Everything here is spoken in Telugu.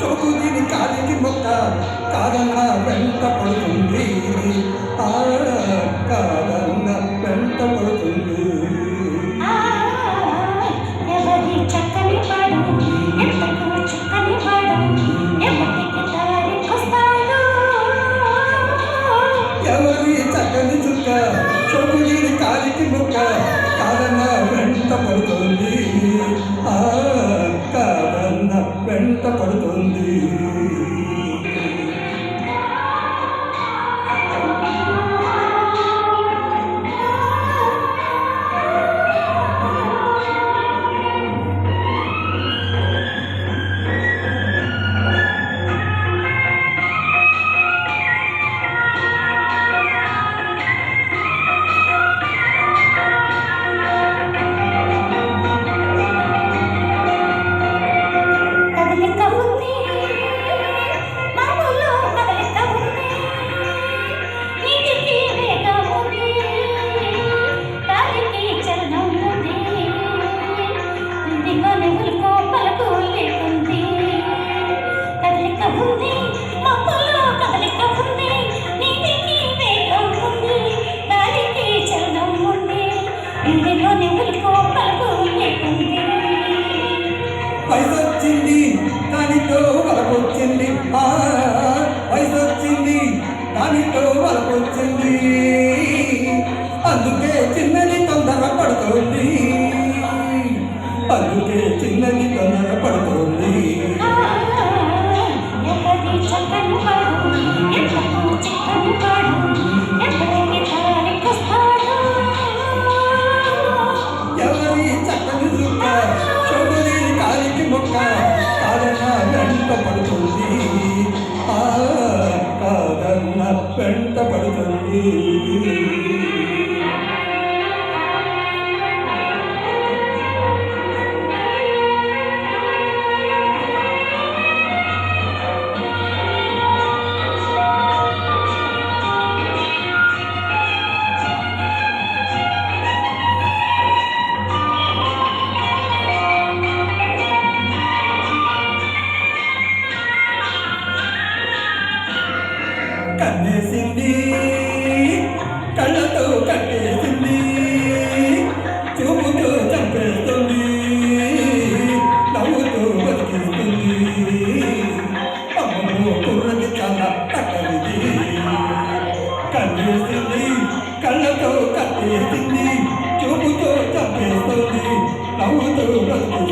చూపు దీని కాలికి మొక్క కాదన్నా వెంట పడుతుంది కాదా? వయసొచ్చింది దానితో వలపొచ్చింది వయసొచ్చింది దానితో వలపొచ్చింది అందుకే చిన్నది తొందర పడుతుంది అందుకే చిన్నది తొందర పడుతుంది పెంట పడుతుంది కాదన్న పెంట పడుతుంది కన్నేసింది. కళ్ళతో కట్టేసింది చూపుతో చంపేస్తుంది. నవ్వుతో బతికిస్తుంది. అమ్మో కుర్రది చాలా తక్కలిది కన్నేసింది. కళ్ళతో కట్టేసింది చూపుతో చంపేస్తుంది. నవ్వుతో బతికి